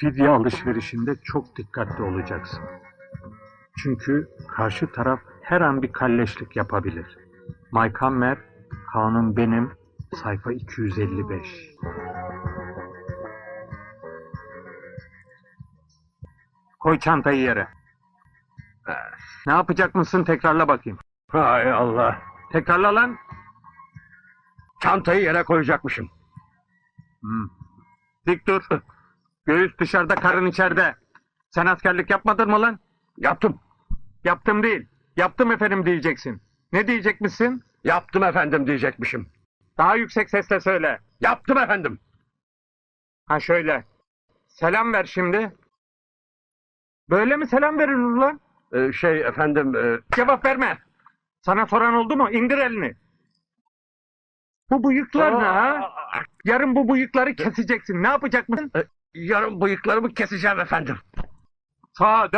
Fidye alışverişinde çok dikkatli olacaksın. Çünkü karşı taraf her an bir kalleşlik yapabilir. Mike Hammer, Kanun Benim, sayfa 255. Koy çantayı yere. Ne yapacak mısın tekrarla bakayım. Hay Allah. Tekrarla lan. Çantayı yere koyacakmışım. Hmm. Dik dur. Göğüs dışarıda, karın içeride. Sen askerlik yapmadın mı lan? Yaptım. Yaptım değil. Yaptım efendim diyeceksin. Ne diyecekmişsin? Yaptım efendim diyecekmişim. Daha yüksek sesle söyle. Yaptım efendim. Ha şöyle. Selam ver şimdi. Böyle mi selam verilir lan? Ee, şey efendim e, Cevap verme. Sana soran oldu mu? İndir elini. Bu bıyıklar ne ha? Yarın bu bıyıkları keseceksin. Ne yapacak mısın? Yarın bıyıklarımı keseceğim efendim. Sağa.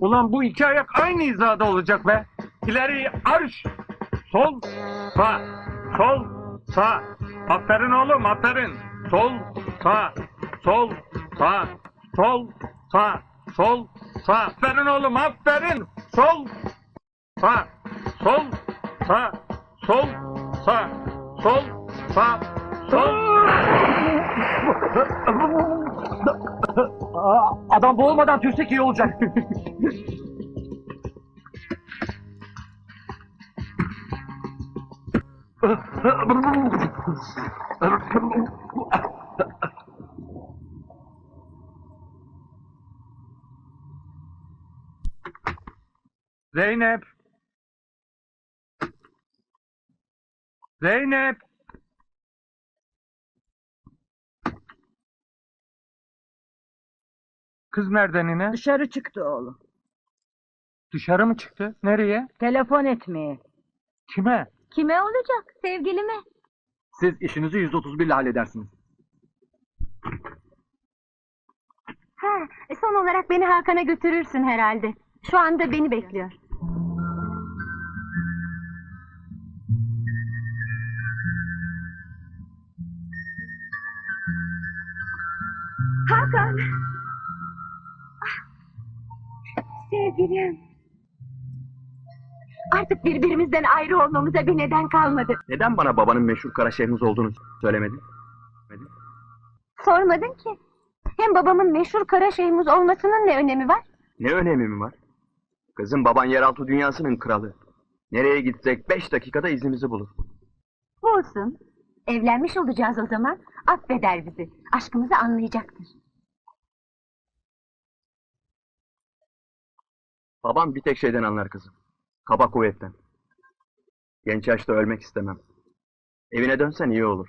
Ulan bu iki ayak aynı hizada olacak be. İleri arş. Sol, sağ. Sol, sağ. Aferin oğlum, aferin. Sol, sağ. Sol, sağ. Sol, sağ. Sol, sağ. Aferin oğlum, aferin. Sol, sağ. Sol, sağ. Sol, sağ. Sol, sağ. Adam boğulmadan tüysek iyi olacak. Zeynep. Zeynep. Kız nereden yine? Dışarı çıktı oğlum. Dışarı mı çıktı? Nereye? Telefon etmeye. Kime? Kime olacak? Sevgilime. Siz işinizi 131 ile halledersiniz. Ha, e, son olarak beni Hakan'a götürürsün herhalde. Şu anda beni bekliyor. Hakan. Sevgilim. Artık birbirimizden ayrı olmamıza bir neden kalmadı. Neden bana babanın meşhur kara şehriniz olduğunu söylemedin? Söylemedin? Sormadın ki. Hem babamın meşhur kara şeyhimiz olmasının ne önemi var? Ne önemi mi var? Kızım baban yeraltı dünyasının kralı. Nereye gitsek beş dakikada izimizi bulur. Olsun. Evlenmiş olacağız o zaman. Affeder bizi. Aşkımızı anlayacaktır. Babam bir tek şeyden anlar kızım. Kaba kuvvetten. Genç yaşta ölmek istemem. Evine dönsen iyi olur.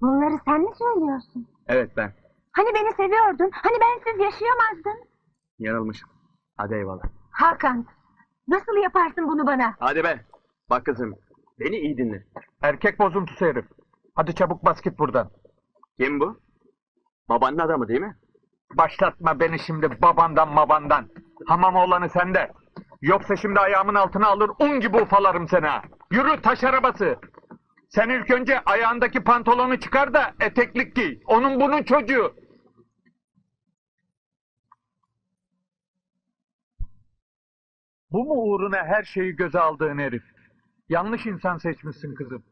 Bunları sen mi söylüyorsun? Evet ben. Hani beni seviyordun? Hani bensiz yaşayamazdın? Yanılmışım. Hadi eyvallah. Hakan, nasıl yaparsın bunu bana? Hadi be. Bak kızım. Beni iyi dinle. Erkek bozuntusu herif. Hadi çabuk bas git buradan. Kim bu? Babanın adamı değil mi? Başlatma beni şimdi babandan mabandan. Hamam oğlanı sende. Yoksa şimdi ayağımın altına alır un gibi ufalarım seni ha. Yürü taş arabası. Sen ilk önce ayağındaki pantolonu çıkar da eteklik giy. Onun bunun çocuğu. Bu mu uğruna her şeyi göze aldığın herif? Yanlış insan seçmişsin kızım.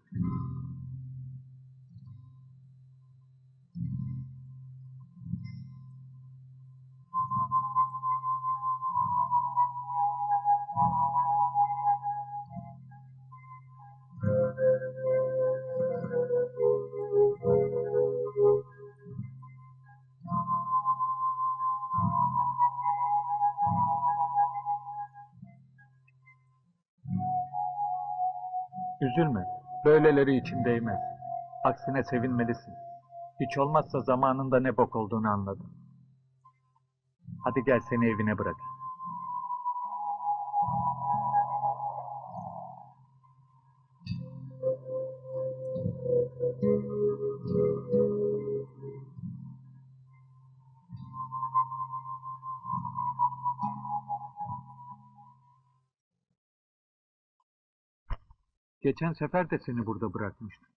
Üzülme. Böyleleri için değmez. Aksine sevinmelisin. Hiç olmazsa zamanında ne bok olduğunu anladım. Hadi gel seni evine bırak. Geçen sefer de seni burada bırakmıştım.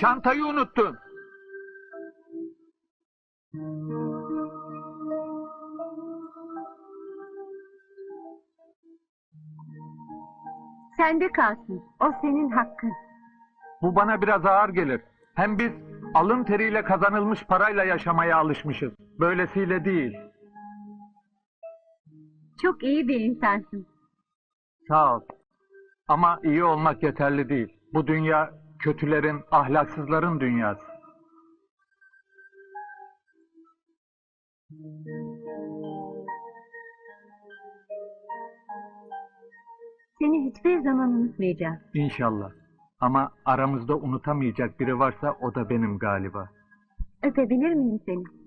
Çantayı unuttun. Sende kalsın. O senin hakkın. Bu bana biraz ağır gelir. Hem biz alın teriyle kazanılmış parayla yaşamaya alışmışız. Böylesiyle değil. Çok iyi bir insansın. Sağ ol. Ama iyi olmak yeterli değil. Bu dünya kötülerin, ahlaksızların dünyası. Seni hiçbir zaman unutmayacağım. İnşallah. Ama aramızda unutamayacak biri varsa o da benim galiba. Öpebilir miyim seni?